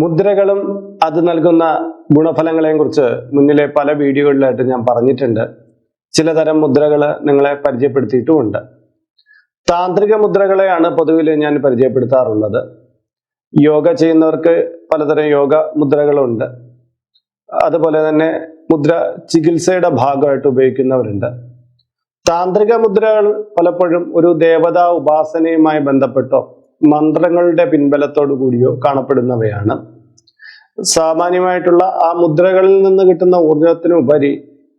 മുദ്രകളും അത് നൽകുന്ന ഗുണഫലങ്ങളെയും കുറിച്ച് മുന്നിലെ പല വീഡിയോകളിലായിട്ട് ഞാൻ പറഞ്ഞിട്ടുണ്ട്. ചിലതരം മുദ്രകൾ നിങ്ങളെ പരിചയപ്പെടുത്തിയിട്ടുമുണ്ട്. താന്ത്രിക മുദ്രകളെയാണ് പൊതുവിൽ ഞാൻ പരിചയപ്പെടുത്താറുള്ളത്. യോഗ ചെയ്യുന്നവർക്ക് പലതരം യോഗ മുദ്രകളുണ്ട്. അതുപോലെ തന്നെ മുദ്ര ചികിത്സയുടെ ഭാഗമായിട്ട് ഉപയോഗിക്കുന്നവരുണ്ട്. താന്ത്രിക മുദ്രകൾ പലപ്പോഴും ഒരു ദേവതാ ഉപാസനയുമായി ബന്ധപ്പെട്ടോ മന്ത്രങ്ങളുടെ പിൻബലത്തോടു കൂടിയോ കാണപ്പെടുന്നവയാണ്. സാമാന്യമായിട്ടുള്ള ആ മുദ്രകളിൽ നിന്ന് കിട്ടുന്ന ഊർജത്തിനുപരി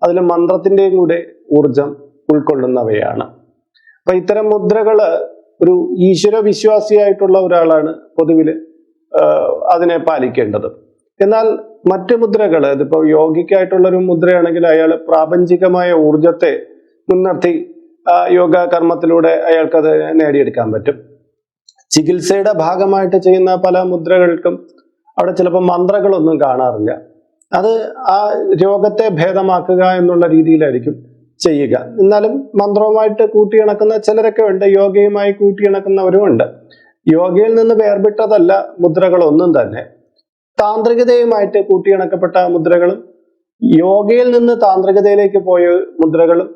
അതിൽ മന്ത്രത്തിന്റെയും കൂടെ ഊർജം ഉൾക്കൊള്ളുന്നവയാണ്. അപ്പൊ ഇത്തരം മുദ്രകൾ ഒരു ഈശ്വര വിശ്വാസിയായിട്ടുള്ള ഒരാളാണ് പൊതുവിൽ അതിനെ പാലിക്കേണ്ടത്. എന്നാൽ മറ്റ് മുദ്രകൾ അതിപ്പോ യോഗിക്കായിട്ടുള്ള ഒരു മുദ്രയാണെങ്കിൽ അയാൾ പ്രാപഞ്ചികമായ ഊർജത്തെ മുൻനിർത്തി യോഗ കർമ്മത്തിലൂടെ അയാൾക്കത് നേടിയെടുക്കാൻ പറ്റും. ചികിത്സയുടെ ഭാഗമായിട്ട് ചെയ്യുന്ന പല മുദ്രകൾക്കും അവിടെ ചിലപ്പോൾ മന്ത്രങ്ങളൊന്നും കാണാറില്ല. അത് ആ രോഗത്തെ ഭേദമാക്കുക എന്നുള്ള രീതിയിലായിരിക്കും ചെയ്യുക. എന്നാലും മന്ത്രവുമായിട്ട് കൂട്ടിയിണക്കുന്ന ചിലരൊക്കെ ഉണ്ട് യോഗയുമായി കൂട്ടിയിണക്കുന്നവരും ഉണ്ട്. യോഗയിൽ നിന്ന് വേർപെട്ടതല്ല മുദ്രകളൊന്നും തന്നെ. താന്ത്രികതയുമായിട്ട് കൂട്ടിയിണക്കപ്പെട്ട മുദ്രകളും യോഗയിൽ നിന്ന് താന്ത്രികതയിലേക്ക് പോയ മുദ്രകളും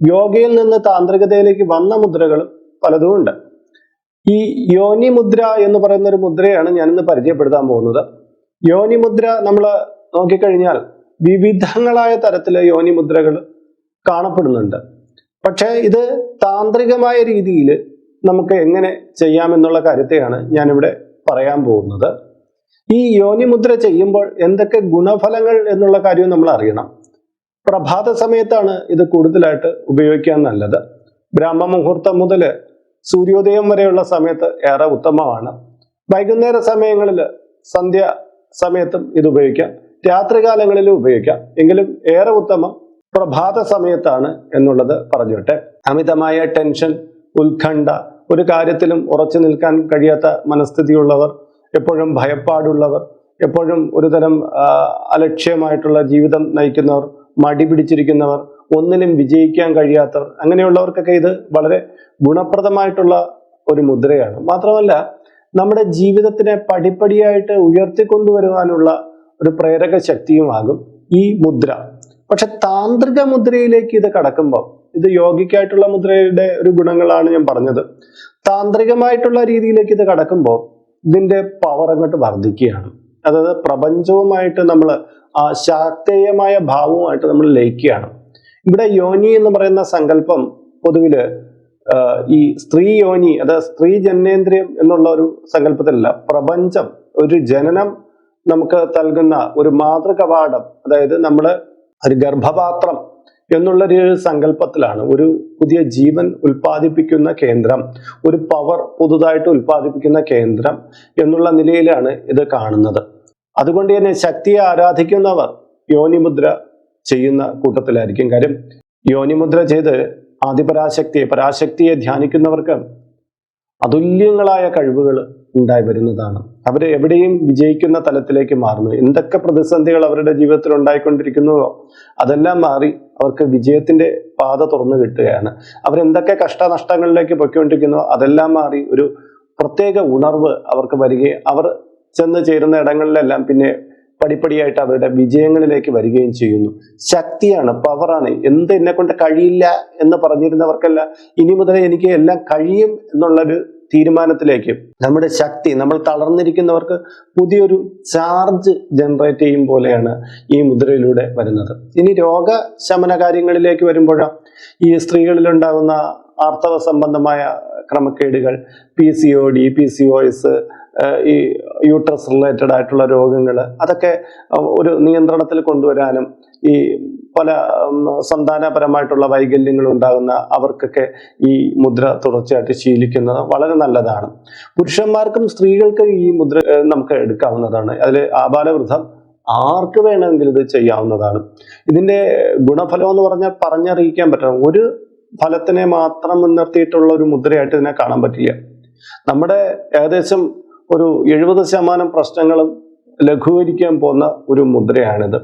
യോഗയിൽ നിന്ന് താന്ത്രികതയിലേക്ക് വന്ന മുദ്രകളും പലതും ഉണ്ട്. ഈ യോനി മുദ്ര എന്ന് പറയുന്ന ഒരു മുദ്രയാണ് ഞാനിന്ന് പരിചയപ്പെടുത്താൻ പോകുന്നത്. യോനി മുദ്ര നമ്മൾ നോക്കിക്കഴിഞ്ഞാൽ വിവിധങ്ങളായ തരത്തിലെ യോനി മുദ്രകൾ കാണപ്പെടുന്നുണ്ട്. പക്ഷേ ഇത് താന്ത്രികമായ രീതിയിൽ നമുക്ക് എങ്ങനെ ചെയ്യാമെന്നുള്ള കാര്യത്തെയാണ് ഞാനിവിടെ പറയാൻ പോകുന്നത്. ഈ യോനി മുദ്ര ചെയ്യുമ്പോൾ എന്തൊക്കെ ഗുണഫലങ്ങൾ എന്നുള്ള കാര്യവും നമ്മൾ അറിയണം. പ്രഭാത സമയത്താണ് ഇത് കൂടുതലായിട്ട് ഉപയോഗിക്കാൻ നല്ലത്. ബ്രാഹ്മ മുഹൂർത്തം മുതൽ സൂര്യോദയം വരെയുള്ള സമയത്ത് ഏറെ ഉത്തമമാണ്. വൈകുന്നേര സമയങ്ങളിൽ സന്ധ്യ സമയത്തും ഇത് ഉപയോഗിക്കാം. രാത്രികാലങ്ങളിലും ഉപയോഗിക്കാം. എങ്കിലും ഏറെ ഉത്തമം പ്രഭാത സമയത്താണ് എന്നുള്ളത് പറഞ്ഞോട്ടെ അമിതമായ ടെൻഷൻ ഉത്കണ്ഠ ഒരു കാര്യത്തിലും ഉറച്ചു നിൽക്കാൻ കഴിയാത്ത മനസ്ഥിതിയുള്ളവർ എപ്പോഴും ഭയപ്പാടുള്ളവർ എപ്പോഴും ഒരുതരം അലക്ഷ്യമായിട്ടുള്ള ജീവിതം നയിക്കുന്നവർ മടി പിടിച്ചിരിക്കുന്നവർ ഒന്നിലും വിജയിക്കാൻ കഴിയാത്തവർ അങ്ങനെയുള്ളവർക്കൊക്കെ ഇത് വളരെ ഗുണപ്രദമായിട്ടുള്ള ഒരു മുദ്രയാണ്. മാത്രമല്ല നമ്മുടെ ജീവിതത്തിനെ പടിപ്പടിയായിട്ട് ഉയർത്തിക്കൊണ്ടുവരുവാനുള്ള ഒരു പ്രേരക ശക്തിയുമാകും ഈ മുദ്ര. പക്ഷെ താന്ത്രിക മുദ്രയിലേക്ക് ഇത് കടക്കുമ്പോൾ ഇത് യോഗിക്കായിട്ടുള്ള മുദ്രയുടെ ഒരു ഗുണങ്ങളാണ് ഞാൻ പറഞ്ഞത്. താന്ത്രികമായിട്ടുള്ള രീതിയിലേക്ക് ഇത് കടക്കുമ്പോൾ ഇതിന്റെ പവർ അങ്ങോട്ട് വർദ്ധിക്കുകയാണ്. അതായത് പ്രപഞ്ചവുമായിട്ട് നമ്മൾ ആ ശാക്തേയമായ ഭാവവുമായിട്ട് നമ്മൾ ലയിക്കുകയാണ്. ഇവിടെ യോനി എന്ന് പറയുന്ന സങ്കല്പം പൊതുവിൽ ഈ സ്ത്രീ യോനി അതായത് സ്ത്രീ ജനനേന്ദ്രിയം എന്നുള്ള ഒരു സങ്കല്പത്തിലല്ല. പ്രപഞ്ചം ഒരു ജനനം നമുക്ക് നൽകുന്ന ഒരു മാതൃകവാടം അതായത് നമ്മൾ ഒരു ഗർഭപാത്രം എന്നുള്ള ഒരു സങ്കല്പത്തിലാണ്. ഒരു പുതിയ ജീവൻ ഉൽപ്പാദിപ്പിക്കുന്ന കേന്ദ്രം ഒരു പവർ പുതുതായിട്ട് ഉൽപ്പാദിപ്പിക്കുന്ന കേന്ദ്രം എന്നുള്ള നിലയിലാണ് ഇത് കാണുന്നത്. അതുകൊണ്ട് തന്നെ ശക്തിയെ ആരാധിക്കുന്നവർ യോനിമുദ്ര ചെയ്യുന്ന കൂട്ടത്തിലായിരിക്കും. കാര്യം യോനിമുദ്ര ചെയ്ത് ആദിപരാശക്തിയെ പരാശക്തിയെ ധ്യാനിക്കുന്നവർക്ക് അതുല്യങ്ങളായ കഴിവുകൾ ഉണ്ടായി വരുന്നതാണ്. അവർ എവിടെയും വിജയിക്കുന്ന തലത്തിലേക്ക് മാറുന്നു. എന്തൊക്കെ പ്രതിസന്ധികൾ അവരുടെ ജീവിതത്തിൽ ഉണ്ടായിക്കൊണ്ടിരിക്കുന്നുവോ അതെല്ലാം മാറി അവർക്ക് വിജയത്തിന്റെ പാത തുറന്നു കിട്ടുകയാണ്. അവരെന്തൊക്കെ കഷ്ടനഷ്ടങ്ങളിലേക്ക് പൊയ്ക്കൊണ്ടിരിക്കുന്നു അതെല്ലാം മാറി ഒരു പ്രത്യേക ഉണർവ് അവർക്ക് വരികയും അവർ ചെന്ന് ചേരുന്ന ഇടങ്ങളിലെല്ലാം പിന്നെ പടിപ്പടിയായിട്ട് അവരുടെ വിജയങ്ങളിലേക്ക് വരികയും ചെയ്യുന്നു. ശക്തിയാണ് പവറാണ്. എന്ത് എന്നെ കൊണ്ട് കഴിയില്ല എന്ന് പറഞ്ഞിരുന്നവർക്കല്ല ഇനി മുതൽ എനിക്ക് എല്ലാം കഴിയും എന്നുള്ളൊരു തീരുമാനത്തിലേക്ക് നമ്മുടെ ശക്തി നമ്മൾ തളർന്നിരിക്കുന്നവർക്ക് പുതിയൊരു ചാർജ് ജനറേറ്റ് ചെയ്യും പോലെയാണ് ഈ മുദ്രയിലൂടെ വരുന്നത്. ഇനി രോഗശമന കാര്യങ്ങളിലേക്ക് വരുമ്പോഴാണ് ഈ സ്ത്രീകളിലുണ്ടാകുന്ന ആർത്തവ സംബന്ധമായ ക്രമക്കേടുകൾ P C O D P C O S ഈ യൂട്രസ് റിലേറ്റഡ് ആയിട്ടുള്ള രോഗങ്ങൾ അതൊക്കെ ഒരു നിയന്ത്രണത്തിൽ കൊണ്ടുവരാനും ഈ പല സന്താനപരമായിട്ടുള്ള വൈകല്യങ്ങൾ ഉണ്ടാകുന്ന അവർക്കൊക്കെ ഈ മുദ്ര തുടർച്ചയായിട്ട് ശീലിക്കുന്നത് വളരെ നല്ലതാണ്. പുരുഷന്മാർക്കും സ്ത്രീകൾക്കും ഈ മുദ്ര നമുക്ക് എടുക്കാവുന്നതാണ്. അതിൽ ആബാലവൃദ്ധം ആർക്ക് വേണമെങ്കിലും ഇത് ചെയ്യാവുന്നതാണ്. ഇതിന്റെ ഗുണഫലം എന്ന് പറഞ്ഞാൽ പറഞ്ഞറിയിക്കാൻ പറ്റണം. ഒരു ഫലത്തിനെ മാത്രം മുൻനിർത്തിയിട്ടുള്ള ഒരു മുദ്രയായിട്ട് ഇതിനെ കാണാൻ പറ്റില്ല. നമ്മുടെ ഏകദേശം ഒരു എഴുപത് ശതമാനം പ്രശ്നങ്ങളും ലഘൂകരിക്കാൻ പോകുന്ന ഒരു മുദ്രയാണിത്.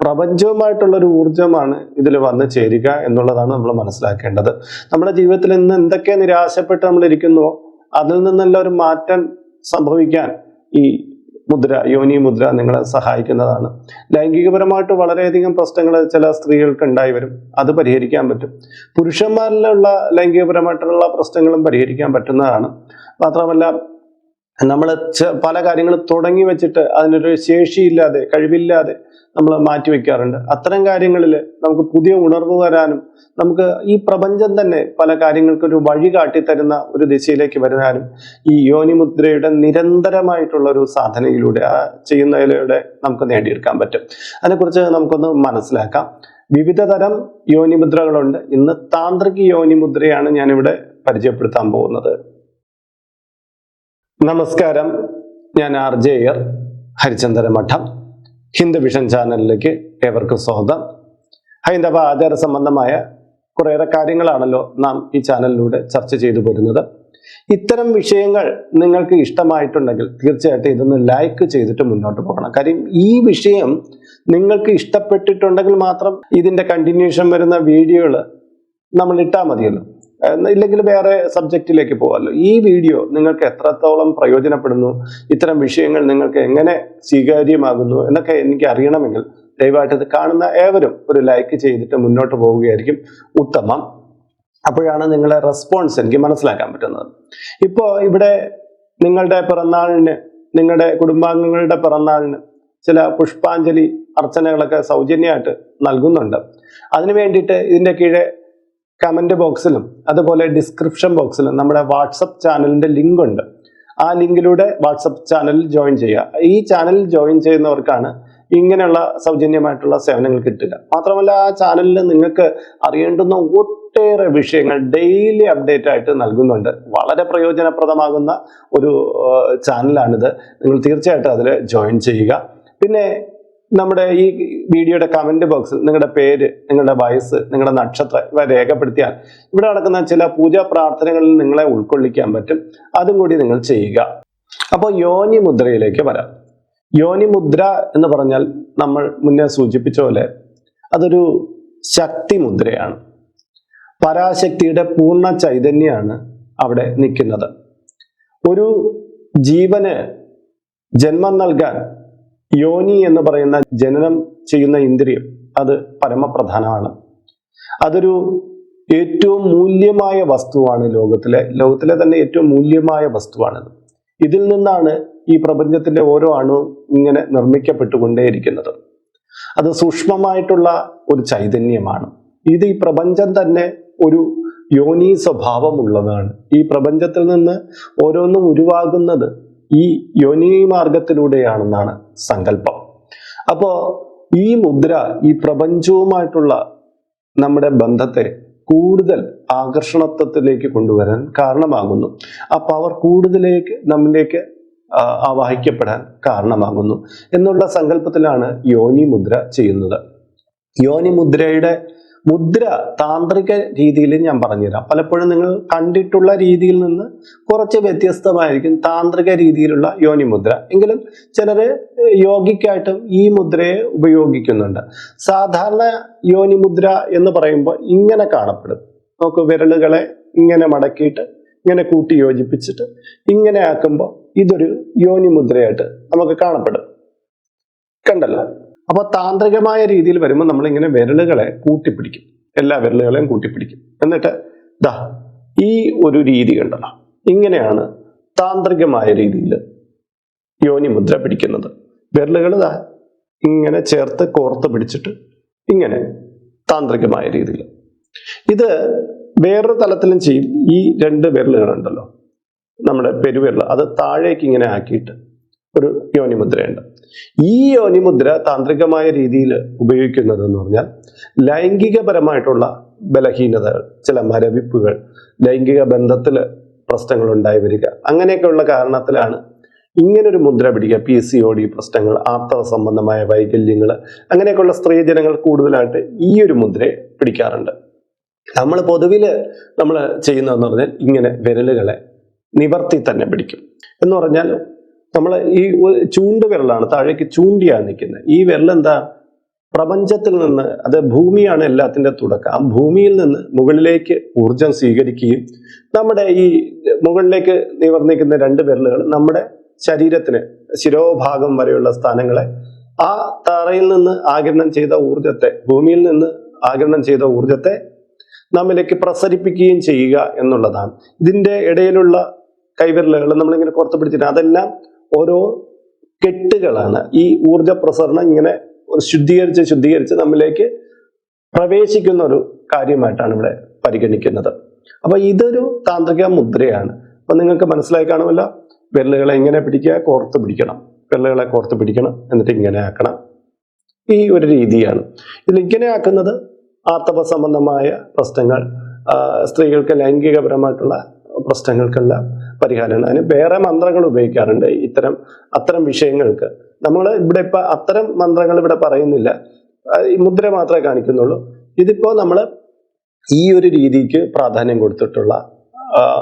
പ്രപഞ്ചവുമായിട്ടുള്ള ഒരു ഊർജമാണ് ഇതിൽ വന്ന് ചേരുക എന്നുള്ളതാണ് നമ്മൾ മനസ്സിലാക്കേണ്ടത്. നമ്മുടെ ജീവിതത്തിൽ ഇന്ന് എന്തൊക്കെ നിരാശപ്പെട്ട് നമ്മൾ ഇരിക്കുന്നുവോ അതിൽ നിന്നെല്ലാം ഒരു മാറ്റം സംഭവിക്കാൻ ഈ മുദ്ര യോനി മുദ്ര നിങ്ങളെ സഹായിക്കുന്നതാണ്. ലൈംഗികപരമായിട്ട് വളരെയധികം പ്രശ്നങ്ങൾ ചില സ്ത്രീകൾക്ക് ഉണ്ടായി വരും അത് പരിഹരിക്കാൻ പറ്റും. പുരുഷന്മാരിലുള്ള ലൈംഗികപരമായിട്ടുള്ള പ്രശ്നങ്ങളും പരിഹരിക്കാൻ പറ്റുന്നതാണ്. മാത്രമല്ല നമ്മൾ പല കാര്യങ്ങൾ തുടങ്ങി വെച്ചിട്ട് അതിനൊരു ശേഷിയില്ലാതെ കഴിവില്ലാതെ നമ്മൾ മാറ്റി വെക്കാറുണ്ട്. അത്തരം കാര്യങ്ങളിൽ നമുക്ക് പുതിയ ഉണർവ് വരാനും നമുക്ക് ഈ പ്രപഞ്ചം തന്നെ പല കാര്യങ്ങൾക്കൊരു വഴി കാട്ടിത്തരുന്ന ഒരു ദിശയിലേക്ക് വരുവാനും ഈ യോനിമുദ്രയുടെ നിരന്തരമായിട്ടുള്ള ഒരു സാധനയിലൂടെ ചെയ്യുന്നതിലൂടെ നമുക്ക് നേടിയെടുക്കാൻ പറ്റും. അതിനെക്കുറിച്ച് നമുക്കൊന്ന് മനസ്സിലാക്കാം. വിവിധ തരം യോനിമുദ്രകളുണ്ട് ഇന്ന് താന്ത്രിക യോനിമുദ്രയാണ് ഞാനിവിടെ പരിചയപ്പെടുത്താൻ പോകുന്നത്. നമസ്കാരം. ഞാൻ ആർ ജെ എർ ഹരിചന്ദ്ര മഠം ഹിന്ദു വിഷൻ ചാനലിലേക്ക് ഏവർക്കും സ്വാഗതം. ഹൈന്ദവ ആചാര സംബന്ധമായ കുറേയേറെ കാര്യങ്ങളാണല്ലോ നാം ഈ ചാനലിലൂടെ ചർച്ച ചെയ്തു പോരുന്നത് ഇത്തരം വിഷയങ്ങൾ നിങ്ങൾക്ക് ഇഷ്ടമായിട്ടുണ്ടെങ്കിൽ തീർച്ചയായിട്ടും ഇതൊന്ന് ലൈക്ക് ചെയ്തിട്ട് മുന്നോട്ട് പോകണം. കാര്യം ഈ വിഷയം നിങ്ങൾക്ക് ഇഷ്ടപ്പെട്ടിട്ടുണ്ടെങ്കിൽ മാത്രം ഇതിന്റെ കണ്ടിന്യൂഷൻ വരുന്ന വീഡിയോകൾ നമ്മൾ ഇട്ടാൽ മതിയല്ലോ. ഇല്ലെങ്കിൽ വേറെ സബ്ജക്റ്റിലേക്ക് പോകാമല്ലോ. ഈ വീഡിയോ നിങ്ങൾക്ക് എത്രത്തോളം പ്രയോജനപ്പെടുന്നു ഇത്തരം വിഷയങ്ങൾ നിങ്ങൾക്ക് എങ്ങനെ സ്വീകാര്യമാകുന്നു എന്നൊക്കെ എനിക്ക് അറിയണമെങ്കിൽ ദയവായിട്ട് ഇത് കാണുന്ന ഏവരും ഒരു ലൈക്ക് ചെയ്തിട്ട് മുന്നോട്ട് പോവുകയായിരിക്കും ഉത്തമം. അപ്പോഴാണ് നിങ്ങളുടെ റെസ്പോൺസ് എനിക്ക് മനസ്സിലാക്കാൻ പറ്റുന്നത്. ഇപ്പോൾ ഇവിടെ നിങ്ങളുടെ പിറന്നാളിന് നിങ്ങളുടെ കുടുംബാംഗങ്ങളുടെ പിറന്നാളിന് ചില പുഷ്പാഞ്ജലി അർച്ചനകളൊക്കെ സൗജന്യമായിട്ട് നൽകുന്നുണ്ട്. അതിനു വേണ്ടിയിട്ട് ഇതിന്റെ കീഴെ കമന്റ് ബോക്സിലും അതുപോലെ ഡിസ്ക്രിപ്ഷൻ ബോക്സിലും നമ്മുടെ വാട്സപ്പ് ചാനലിന്റെ ലിങ്ക് ഉണ്ട്. ആ ലിങ്കിലൂടെ വാട്സപ്പ് ചാനലിൽ ജോയിൻ ചെയ്യുക. ഈ ചാനലിൽ ജോയിൻ ചെയ്യുന്നവർക്കാണ് ഇങ്ങനെയുള്ള സൗജന്യമായിട്ടുള്ള സേവനങ്ങൾ കിട്ടുക. മാത്രമല്ല ആ ചാനലിൽ നിങ്ങൾക്ക് അറിയേണ്ടുന്ന ഒട്ടേറെ വിഷയങ്ങൾ ഡെയിലി അപ്ഡേറ്റ് ആയിട്ട് നൽകുന്നുണ്ട്. വളരെ പ്രയോജനപ്രദമാകുന്ന ഒരു ചാനലാണിത് നിങ്ങൾ തീർച്ചയായിട്ടും അതിൽ ജോയിൻ ചെയ്യുക. പിന്നെ നമ്മുടെ ഈ വീഡിയോയുടെ കമന്റ് ബോക്സ് നിങ്ങളുടെ പേര് നിങ്ങളുടെ വയസ്സ് നിങ്ങളുടെ നക്ഷത്രം ഇവ രേഖപ്പെടുത്തിയാൽ ഇവിടെ നടക്കുന്ന ചില പൂജാ പ്രാർത്ഥനകളിൽ നിങ്ങളെ ഉൾക്കൊള്ളിക്കാൻ പറ്റും. അതും കൂടി നിങ്ങൾ ചെയ്യുക. അപ്പോൾ യോനി മുദ്രയിലേക്ക് വരാം. യോനി മുദ്ര എന്ന് പറഞ്ഞാൽ നമ്മൾ മുന്നേ സൂചിപ്പിച്ച പോലെ അതൊരു ശക്തി മുദ്രയാണ്. പരാശക്തിയുടെ പൂർണ ചൈതന്യമാണ് അവിടെ നിൽക്കുന്നത്. ഒരു ജീവന് ജന്മം നൽകാൻ യോനി എന്ന് പറയുന്ന ജനനം ചെയ്യുന്ന ഇന്ദ്രിയം അത് പരമപ്രധാനമാണ്. അതൊരു ഏറ്റവും മൂല്യമായ വസ്തുവാണ് ലോകത്തിലെ ലോകത്തിലെ തന്നെ ഏറ്റവും മൂല്യമായ വസ്തുവാണിത് ഇതിൽ നിന്നാണ് ഈ പ്രപഞ്ചത്തിന്റെ ഓരോ അണു ഇങ്ങനെ നിർമ്മിക്കപ്പെട്ടുകൊണ്ടേയിരിക്കുന്നത്. അത് സൂക്ഷ്മമായിട്ടുള്ള ഒരു ചൈതന്യമാണ്. ഇത് ഈ പ്രപഞ്ചം തന്നെ ഒരു യോനി സ്വഭാവമുള്ളതാണ്. ഈ പ്രപഞ്ചത്തിൽ നിന്ന് ഓരോന്നും ഉരുവാകുന്നത് ഈ യോനി മാർഗത്തിലൂടെയാണെന്നാണ് സങ്കല്പം. അപ്പോ ഈ മുദ്ര ഈ പ്രപഞ്ചവുമായിട്ടുള്ള നമ്മുടെ ബന്ധത്തെ കൂടുതൽ ആകർഷണത്വത്തിലേക്ക് കൊണ്ടുവരാൻ കാരണമാകുന്നു. ആ പവർ കൂടുതലേക്ക് നമ്മിലേക്ക് ആവാഹിക്കപ്പെടാൻ കാരണമാകുന്നു എന്നുള്ള സങ്കല്പത്തിലാണ് യോനി മുദ്ര ചെയ്യുന്നത്. യോനി മുദ്രയുടെ മുദ്ര താന്ത്രിക രീതിയിൽ ഞാൻ പറഞ്ഞുതരാം. പലപ്പോഴും നിങ്ങൾ കണ്ടിട്ടുള്ള രീതിയിൽ നിന്ന് കുറച്ച് വ്യത്യസ്തമായിരിക്കും താന്ത്രിക രീതിയിലുള്ള യോനി മുദ്ര. എങ്കിലും ചിലർ യോഗിക്കായിട്ടും ഈ മുദ്രയെ ഉപയോഗിക്കുന്നുണ്ട്. സാധാരണ യോനി മുദ്ര എന്ന് പറയുമ്പോൾ ഇങ്ങനെ കാണപ്പെടും. നമുക്ക് വിരലുകളെ ഇങ്ങനെ മടക്കിയിട്ട് ഇങ്ങനെ കൂട്ടി യോജിപ്പിച്ചിട്ട് ഇങ്ങനെ ആക്കുമ്പോൾ ഇതൊരു യോനി മുദ്രയായിട്ട് നമുക്ക് കാണപ്പെടും. കണ്ടല്ലോ? അപ്പൊ താന്ത്രികമായ രീതിയിൽ വരുമ്പോൾ നമ്മൾ ഇങ്ങനെ വിരലുകളെ കൂട്ടിപ്പിടിക്കും. എല്ലാ വിരലുകളെയും കൂട്ടിപ്പിടിക്കും. എന്നിട്ട് ദാ ഈ ഒരു രീതി കണ്ടല്ലോ ഇങ്ങനെയാണ് താന്ത്രികമായ രീതിയിൽ യോനി മുദ്ര പിടിക്കുന്നത്. വിരലുകൾ ദാ ഇങ്ങനെ ചേർത്ത് കോർത്ത് പിടിച്ചിട്ട് ഇങ്ങനെ താന്ത്രികമായ രീതിയിൽ. ഇത് വേറൊരു തലത്തിലും ചെയ്യും. ഈ രണ്ട് വിരലുകളുണ്ടല്ലോ. നമ്മുടെ പെരുവിരൽ അത് താഴേക്ക് ഇങ്ങനെ ആക്കിയിട്ട് ഒരു യോനിമുദ്രയുണ്ട്. ഈ യോനിമുദ്ര താന്ത്രികമായ രീതിയിൽ ഉപയോഗിക്കുന്നത് എന്ന് പറഞ്ഞാൽ ലൈംഗികപരമായിട്ടുള്ള ബലഹീനതകൾ ചില മരവിപ്പുകൾ ലൈംഗിക ബന്ധത്തിൽ പ്രശ്നങ്ങൾ ഉണ്ടായി വരിക അങ്ങനെയൊക്കെയുള്ള കാരണത്തിലാണ് ഇങ്ങനൊരു മുദ്ര പിടിക്കുക. പി സി ഒ ഡി പ്രശ്നങ്ങൾ ആർത്തവ സംബന്ധമായ വൈകല്യങ്ങൾ അങ്ങനെയൊക്കെയുള്ള സ്ത്രീജനങ്ങൾ കൂടുതലായിട്ട് ഈ ഒരു മുദ്രയെ പിടിക്കാറുണ്ട്. നമ്മൾ പൊതുവിൽ നമ്മൾ ചെയ്യുന്നതെന്ന് പറഞ്ഞാൽ ഇങ്ങനെ വിരലുകളെ നിവർത്തി തന്നെ പിടിക്കും. എന്ന് പറഞ്ഞാൽ നമ്മൾ ഈ ചൂണ്ട് വിരലാണ് താഴേക്ക് ചൂണ്ടിയാണ് നിൽക്കുന്നത്. ഈ വിരൽ എന്താ? പ്രപഞ്ചത്തിൽ നിന്ന് അത് ഭൂമിയാണ് എല്ലാത്തിന്റെ തുടക്കം. ആ ഭൂമിയിൽ നിന്ന് മുകളിലേക്ക് ഊർജം സ്വീകരിക്കുകയും നമ്മുടെ ഈ മുകളിലേക്ക് നിവർന്നിക്കുന്ന രണ്ട് വിരലുകൾ നമ്മുടെ ശരീരത്തിന് ശിരോഭാഗം വരെയുള്ള സ്ഥാനങ്ങളെ ആ തറയിൽ നിന്ന് ആകിരണം ചെയ്ത ഊർജത്തെ ഭൂമിയിൽ നിന്ന് ആകിരണം ചെയ്ത ഊർജത്തെ നമ്മിലേക്ക് പ്രസരിപ്പിക്കുകയും ചെയ്യുക എന്നുള്ളതാണ്. ഇതിന്റെ ഇടയിലുള്ള കൈവിരലുകൾ നമ്മളിങ്ങനെ പുറത്ത് പിടിച്ചിട്ട് അതെല്ലാം ഓരോ കെട്ടുകളാണ്. ഈ ഊർജ പ്രസരണം ഇങ്ങനെ ശുദ്ധീകരിച്ച് ശുദ്ധീകരിച്ച് നമ്മിലേക്ക് പ്രവേശിക്കുന്ന ഒരു കാര്യമായിട്ടാണ് ഇവിടെ പരിഗണിക്കുന്നത്. അപ്പൊ ഇതൊരു താന്ത്രിക മുദ്രയാണ്. അപ്പൊ നിങ്ങൾക്ക് മനസ്സിലായി കാണുമല്ല വിരലുകളെ ഇങ്ങനെ പിടിക്കുക കോർത്ത് പിടിക്കണം. വിരലുകളെ കോർത്ത് പിടിക്കണം എന്നിട്ട് ഇങ്ങനെ ആക്കണം. ഈ ഒരു രീതിയാണ്. ഇതിൽ ഇങ്ങനെ ആക്കുന്നത് ആർത്തവ സംബന്ധമായ പ്രശ്നങ്ങൾ സ്ത്രീകൾക്ക് ലൈംഗികപരമായിട്ടുള്ള പ്രശ്നങ്ങൾക്കെല്ലാം പരിഹാരമാണ്. അതിന് വേറെ മന്ത്രങ്ങൾ ഉപയോഗിക്കാറുണ്ട്. ഇത്തരം അത്തരം വിഷയങ്ങൾക്ക്. നമ്മൾ ഇവിടെ ഇപ്പൊ അത്തരം മന്ത്രങ്ങൾ ഇവിടെ പറയുന്നില്ല. മുദ്ര മാത്രമേ കാണിക്കുന്നുള്ളൂ. ഇതിപ്പോ നമ്മൾ ഈ ഒരു രീതിക്ക് പ്രാധാന്യം കൊടുത്തിട്ടുള്ള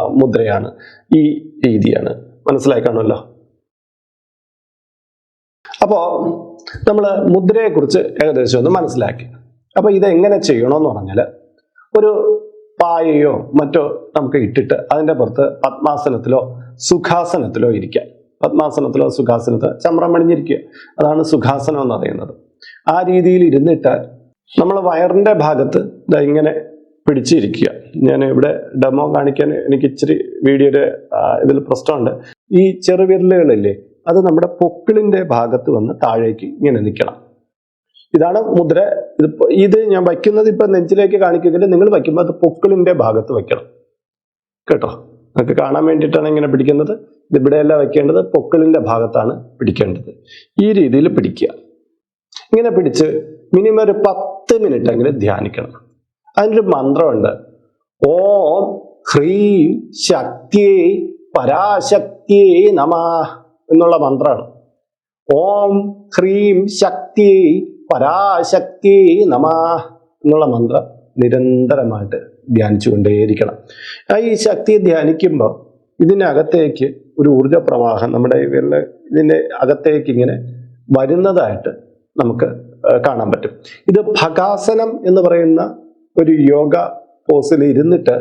മുദ്രയാണ് ഈ രീതിയാണ്. മനസ്സിലായി കാണുമല്ലോ? അപ്പോ നമ്മൾ മുദ്രയെക്കുറിച്ച് ഏകദേശം ഒന്ന് മനസ്സിലാക്കി. അപ്പോൾ ഇതെങ്ങനെ ചെയ്യണമെന്ന് പറഞ്ഞാൽ ഒരു പായയോ മറ്റോ നമുക്ക് ഇട്ടിട്ട് അതിന്റെ പുറത്ത് പത്മാസനത്തിലോ സുഖാസനത്തിലോ ഇരിക്കാം പത്മാസനത്തിലോ സുഖാസനത്തിലോ ചമ്രം പണിഞ്ഞിരിക്കുക അതാണ് സുഖാസനം എന്ന് പറയുന്നത്. ആ രീതിയിൽ ഇരുന്നിട്ട് നമ്മൾ വയറിന്റെ ഭാഗത്ത് ഇങ്ങനെ പിടിച്ചിരിക്കുക. ഞാൻ ഇവിടെ ഡെമോ കാണിക്കാൻ എനിക്ക് ഇച്ചിരി വീഡിയോയുടെ ഇതിൽ പ്രശ്നമുണ്ട്. ഈ ചെറുവിരലുകളില്ലേ അത് നമ്മുടെ പൊക്കിളിന്റെ ഭാഗത്ത് വന്ന് താഴേക്ക് ഇങ്ങനെ നിൽക്കണം. ഇതാണ് മുദ്ര. ഇത് ഇത് ഞാൻ വയ്ക്കുന്നത് ഇപ്പൊ നെഞ്ചിലേക്ക് കാണിക്കുമെങ്കിൽ നിങ്ങൾ വയ്ക്കുമ്പോൾ അത് പൊക്കിളിന്റെ ഭാഗത്ത് വെക്കണം കേട്ടോ? നിങ്ങൾക്ക് കാണാൻ വേണ്ടിയിട്ടാണ് ഇങ്ങനെ പിടിക്കുന്നത്. ഇത് ഇവിടെയല്ല വെക്കേണ്ടത് പൊക്കിളിന്റെ ഭാഗത്താണ് പിടിക്കേണ്ടത്. ഈ രീതിയിൽ പിടിക്കുക. ഇങ്ങനെ പിടിച്ച് മിനിമം ഒരു പത്ത് മിനിറ്റ് എങ്കിലും ധ്യാനിക്കണം. അതിനൊരു മന്ത്രമുണ്ട്. ഓം ഹ്രീം ശക്തിയേ പരാശക്തിയേ നമ എന്നുള്ള മന്ത്രമാണ് ഓം ഹ്രീം ശക്തി പരാശക്തി നമ എന്നുള്ള മന്ത്രം നിരന്തരമായിട്ട് ധ്യാനിച്ചുകൊണ്ടേയിരിക്കണം. ഈ ശക്തി ധ്യാനിക്കുമ്പോൾ ഇതിനകത്തേക്ക് ഒരു ഊർജ പ്രവാഹം നമ്മുടെ ഇവരുടെ ഇതിന്റെ അകത്തേക്ക് ഇങ്ങനെ വരുന്നതായിട്ട് നമുക്ക് കാണാൻ പറ്റും. ഇത് ഭഗാസനം എന്ന് പറയുന്ന ഒരു യോഗ പോസിൽ ഇരുന്നിട്ട്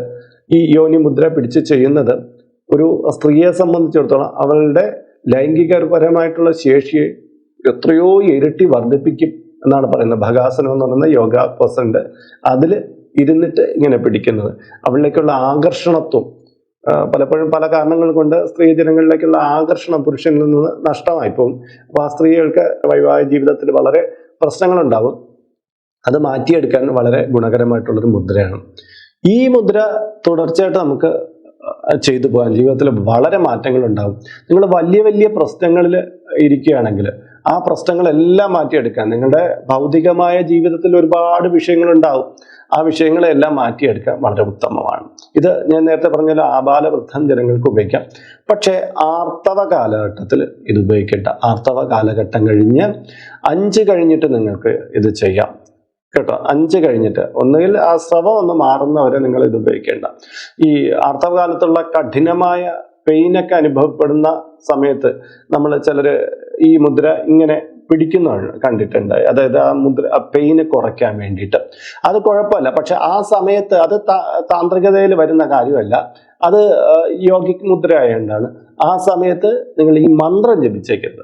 ഈ യോനി മുദ്ര പിടിച്ച് ചെയ്യുന്നത് ഒരു സ്ത്രീയെ സംബന്ധിച്ചിടത്തോളം അവളുടെ ലൈംഗികപരമായിട്ടുള്ള ശേഷിയെ എത്രയോ ഇരട്ടി വർദ്ധിപ്പിക്കും. എന്നാണ് പറയുന്നത്. ഭഗാസനം എന്ന് പറയുന്ന യോഗ പോസ് അതിൽ ഇരുന്നിട്ട് ഇങ്ങനെ പിടിക്കുന്നത്. അവളിലേക്കുള്ള ആകർഷണത്വം പലപ്പോഴും പല കാരണങ്ങൾ കൊണ്ട് സ്ത്രീ ജനങ്ങളിലേക്കുള്ള ആകർഷണം പുരുഷനിൽ നിന്ന് നഷ്ടമായി പോകും. അപ്പോൾ ആ സ്ത്രീകൾക്ക് വൈവാഹിക ജീവിതത്തിൽ വളരെ പ്രശ്നങ്ങളുണ്ടാവും. അത് മാറ്റിയെടുക്കാൻ വളരെ ഗുണകരമായിട്ടുള്ളൊരു മുദ്രയാണ്. ഈ മുദ്ര തുടർച്ചയായിട്ട് നമുക്ക് ചെയ്തു പോകാൻ ജീവിതത്തിൽ വളരെ മാറ്റങ്ങൾ ഉണ്ടാകും നിങ്ങൾ വലിയ വലിയ പ്രശ്നങ്ങളിൽ ഇരിക്കുകയാണെങ്കിൽ ആ പ്രശ്നങ്ങളെല്ലാം മാറ്റിയെടുക്കാൻ നിങ്ങളുടെ ഭൗതികമായ ജീവിതത്തിൽ ഒരുപാട് വിഷയങ്ങളുണ്ടാവും. ആ വിഷയങ്ങളെല്ലാം മാറ്റിയെടുക്കാൻ വളരെ ഉത്തമമാണ്. ഇത് ഞാൻ നേരത്തെ പറഞ്ഞ പോലെ ആബാലവൃദ്ധം ജനങ്ങൾക്ക് ഉപയോഗിക്കാം. പക്ഷേ ആർത്തവ കാലഘട്ടത്തിൽ ഇത് ഉപയോഗിക്കട്ടെ ആർത്തവ കാലഘട്ടം കഴിഞ്ഞ് അഞ്ച് കഴിഞ്ഞിട്ട് നിങ്ങൾക്ക് ഇത് ചെയ്യാം. കേട്ടോ അഞ്ച് കഴിഞ്ഞിട്ട്. ഒന്നുകിൽ ആ സ്രവം ഒന്ന് മാറുന്നവരെ നിങ്ങൾ ഇത് ഉപയോഗിക്കേണ്ട. ഈ ആർത്തവകാലത്തുള്ള കഠിനമായ പെയിനൊക്കെ അനുഭവപ്പെടുന്ന സമയത്ത് നമ്മൾ ചിലർ ഈ മുദ്ര ഇങ്ങനെ പിടിക്കുന്ന കണ്ടിട്ടുണ്ട് അതായത് ആ മുദ്ര ആ പെയിന് കുറയ്ക്കാൻ വേണ്ടിയിട്ട്. അത് കുഴപ്പമില്ല. പക്ഷെ ആ സമയത്ത് അത് താന്ത്രികതയിൽ വരുന്ന കാര്യമല്ല. അത് യോഗിക് മുദ്ര ആയതുകൊണ്ടാണ് ആ സമയത്ത് നിങ്ങൾ ഈ മന്ത്രം ജപിച്ചേക്കരുത്.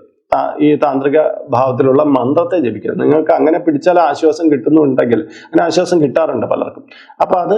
ഈ താന്ത്രിക ഭാവത്തിലുള്ള മന്ത്രത്തെ ജപിക്കരുത്. നിങ്ങൾക്ക് അങ്ങനെ പിടിച്ചാൽ ആശ്വാസം കിട്ടുന്നുണ്ടെങ്കിൽ അങ്ങനെ ആശ്വാസം കിട്ടാറുണ്ട് പലർക്കും. അപ്പൊ അത്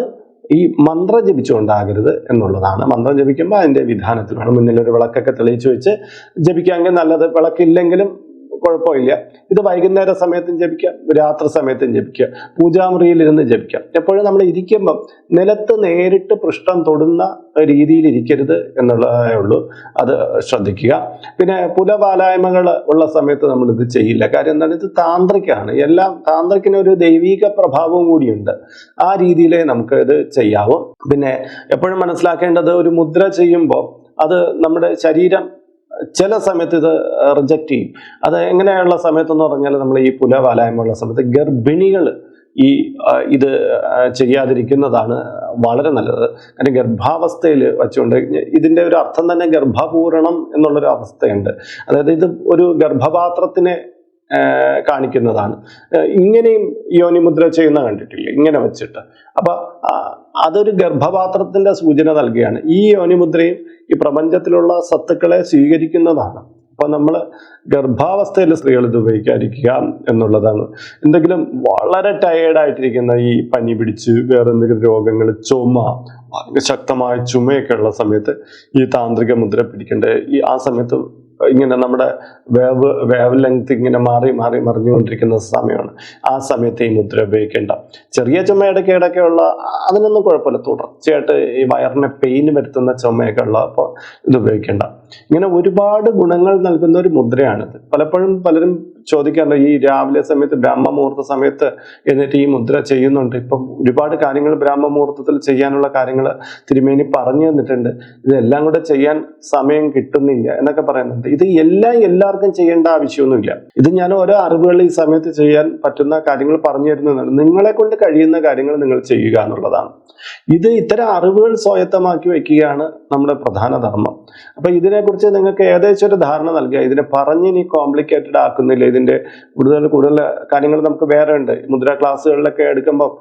ഈ മന്ത്രം ജപിച്ചുകൊണ്ടാകരുത് എന്നുള്ളതാണ്. മന്ത്രം ജപിക്കുമ്പോൾ അതിന്റെ വിധാനത്തിൽ വേണം മുന്നിൽ ഒരു വിളക്കൊക്കെ തെളിയിച്ചു വെച്ച് ജപിക്കാമെങ്കിൽ നല്ലത്. വിളക്കില്ലെങ്കിലും കുഴപ്പമില്ല. ഇത് വൈകുന്നേര സമയത്തും ജപിക്കാം രാത്രി സമയത്തും ജപിക്കാം പൂജാമുറിയിൽ ഇരുന്ന് ജപിക്കാം എപ്പോഴും നമ്മൾ ഇരിക്കുമ്പം നിലത്ത് നേരിട്ട് പൃഷ്ഠം തൊടുന്ന രീതിയിൽ ഇരിക്കരുത് എന്നുള്ളതേ ഉള്ളൂ. അത് ശ്രദ്ധിക്കുക. പിന്നെ പുലപാലായ്മകൾ ഉള്ള സമയത്ത് നമ്മൾ ഇത് ചെയ്യില്ല. കാര്യം എന്താണ്? ഇത് താന്ത്രിക്കാണ് എല്ലാം താന്ത്രിക്കിന് ഒരു ദൈവീക പ്രഭാവവും കൂടിയുണ്ട്. ആ രീതിയിലേ നമുക്ക് ഇത് ചെയ്യാവൂ. പിന്നെ എപ്പോഴും മനസ്സിലാക്കേണ്ടത് ഒരു മുദ്ര ചെയ്യുമ്പോൾ അത് നമ്മുടെ ശരീരം ചില സമയത്ത് ഇത് റിജക്റ്റ് ചെയ്യും. അത് എങ്ങനെയുള്ള സമയത്തെന്ന് പറഞ്ഞാൽ നമ്മൾ ഈ പുലവാലായ്മയുള്ള സമയത്ത് ഗർഭിണികൾ ഈ ഇത് ചെയ്യാതിരിക്കുന്നതാണ് വളരെ നല്ലത്. കാരണം ഗർഭാവസ്ഥയിൽ വെച്ചുകൊണ്ട് ഇതിന്റെ ഒരു അർത്ഥം തന്നെ ഗർഭപൂരണം എന്നുള്ളൊരു അവസ്ഥയുണ്ട്. അതായത് ഇത് ഒരു ഗർഭപാത്രത്തിനെ കാണിക്കുന്നതാണ്. ഇങ്ങനെയും യോനിമുദ്ര ചെയ്യുന്ന കണ്ടിട്ടില്ല? ഇങ്ങനെ വെച്ചിട്ട്. അപ്പൊ അതൊരു ഗർഭപാത്രത്തിന്റെ സൂചന നൽകുകയാണ് ഈ യോനിമുദ്രയും ഈ പ്രപഞ്ചത്തിലുള്ള സത്തുക്കളെ സ്വീകരിക്കുന്നതാണ്. അപ്പൊ നമ്മൾ ഗർഭാവസ്ഥയിൽ സ്ത്രീകൾ ഇത് ഉപയോഗിക്കാതിരിക്കുക എന്നുള്ളതാണ്. എന്തെങ്കിലും വളരെ ടയേർഡായിട്ടിരിക്കുന്ന ഈ പനി പിടിച്ച് വേറെ എന്തെങ്കിലും രോഗങ്ങൾ ചുമ ശക്തമായ ചുമയൊക്കെ ഉള്ള സമയത്ത് ഈ താന്ത്രിക മുദ്ര പിടിക്കേണ്ട ഈ ആ സമയത്ത് ഇങ്ങനെ നമ്മുടെ വേവ് വേവ് ലെങ്ത് ഇങ്ങനെ മാറി മാറി മറിഞ്ഞുകൊണ്ടിരിക്കുന്ന സമയമാണ്. ആ സമയത്ത് ഈ മുദ്ര ഉപയോഗിക്കേണ്ട. ചെറിയ ചുമയുടെ ഇടയ്ക്ക് ഇടയ്ക്കുള്ള അതിനൊന്നും കുഴപ്പമില്ല. തുടർച്ചയായിട്ട് ഈ വയറിനെ പെയിൻ വരുത്തുന്ന ചുമയൊക്കെ ഉള്ള അപ്പോൾ ഇത് ഉപയോഗിക്കേണ്ട. ഇങ്ങനെ ഒരുപാട് ഗുണങ്ങൾ നൽകുന്ന ഒരു മുദ്രയാണിത്. പലപ്പോഴും പലരും ചോദിക്കാറുണ്ട് ഈ രാവിലെ സമയത്ത് ബ്രാഹ്മ മുഹൂർത്ത സമയത്ത് എന്നിട്ട് ഈ മുദ്ര ചെയ്യുന്നുണ്ട്. ഇപ്പം ഒരുപാട് കാര്യങ്ങൾ ബ്രാഹ്മ മുഹൂർത്തത്തിൽ ചെയ്യാനുള്ള കാര്യങ്ങൾ തിരുമേനി പറഞ്ഞു തന്നിട്ടുണ്ട്. ഇതെല്ലാം കൂടെ ചെയ്യാൻ സമയം കിട്ടുന്നില്ല എന്നൊക്കെ പറയുന്നുണ്ട്. ഇത് എല്ലാം എല്ലാവർക്കും ചെയ്യേണ്ട ആവശ്യമൊന്നുമില്ല. ഇത് ഞാൻ ഓരോ അറിവുകൾ ഈ സമയത്ത് ചെയ്യാൻ പറ്റുന്ന കാര്യങ്ങൾ പറഞ്ഞു തരുന്നതാണ്. നിങ്ങളെ കൊണ്ട് കഴിയുന്ന കാര്യങ്ങൾ നിങ്ങൾ ചെയ്യുക എന്നുള്ളതാണ്. ഇത് ഇത്തരം അറിവുകൾ സ്വായത്തമാക്കി വയ്ക്കുകയാണ് നമ്മുടെ പ്രധാന ധർമ്മം. അപ്പൊ ഇതിനെക്കുറിച്ച് നിങ്ങൾക്ക് ഏകദേശം ഒരു ധാരണ നൽകുക. ഇതിനെ പറഞ്ഞ് ഇനി കോംപ്ലിക്കേറ്റഡ് ആക്കുന്നില്ല. ഇതിന്റെ കൂടുതൽ കൂടുതൽ കാര്യങ്ങൾ നമുക്ക് വേറെ ഉണ്ട്. മുദ്ര ക്ലാസ്സുകളിലൊക്കെ എടുക്കുമ്പോൾ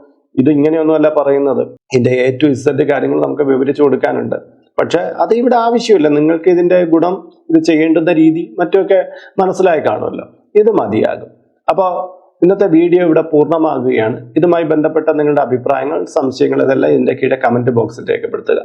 ഇത് ഇങ്ങനെയൊന്നുമല്ല പറയുന്നത്. ഇതിന്റെ എ ടു ഇസഡ് കാര്യങ്ങൾ നമുക്ക് വിവരിച്ചു കൊടുക്കാനുണ്ട്. പക്ഷെ അത് ഇവിടെ ആവശ്യമില്ല. നിങ്ങൾക്ക് ഇതിന്റെ ഗുണം ഇത് ചെയ്യേണ്ടുന്ന രീതി മറ്റൊക്കെ മനസ്സിലായി കാണുമല്ലോ. ഇത് മതിയാകും. അപ്പോൾ ഇന്നത്തെ വീഡിയോ ഇവിടെ പൂർണമാകുകയാണ്. ഇതുമായി ബന്ധപ്പെട്ട നിങ്ങളുടെ അഭിപ്രായങ്ങൾ സംശയങ്ങൾ ഇതെല്ലാം ഇതിന്റെ കീഴെ കമന്റ് ബോക്സിൽ രേഖപ്പെടുത്തുക.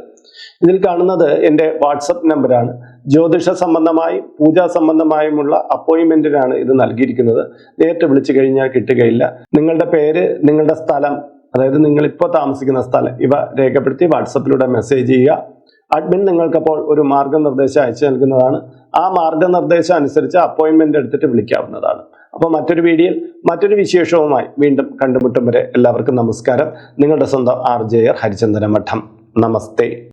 ഇതിൽ കാണുന്നത് എന്റെ വാട്സപ്പ് നമ്പറാണ് ജ്യോതിഷ സംബന്ധമായും പൂജാ സംബന്ധമായുമുള്ള അപ്പോയിൻമെന്റിനാണ് ഇത് നൽകിയിരിക്കുന്നത്. നേരിട്ട് വിളിച്ചു കഴിഞ്ഞാൽ കിട്ടുകയില്ല. നിങ്ങളുടെ പേര് നിങ്ങളുടെ സ്ഥലം അതായത് നിങ്ങൾ ഇപ്പോൾ താമസിക്കുന്ന സ്ഥലം ഇവ രേഖപ്പെടുത്തി വാട്സപ്പിലൂടെ മെസ്സേജ് ചെയ്യുക. അഡ്മിൻ നിങ്ങൾക്കപ്പോൾ ഒരു മാർഗനിർദ്ദേശം അയച്ചു നൽകുന്നതാണ്. ആ മാർഗനിർദ്ദേശം അനുസരിച്ച് അപ്പോയിൻമെന്റ് എടുത്തിട്ട് വിളിക്കാവുന്നതാണ്. അപ്പോൾ മറ്റൊരു വീഡിയോയിൽ മറ്റൊരു വിശേഷവുമായി വീണ്ടും കണ്ടുമുട്ടും വരെ എല്ലാവർക്കും നമസ്കാരം. നിങ്ങളുടെ സ്വന്തം ആർ ജെ ആർ ഹരിചന്ദന മഠം നമസ്തേ.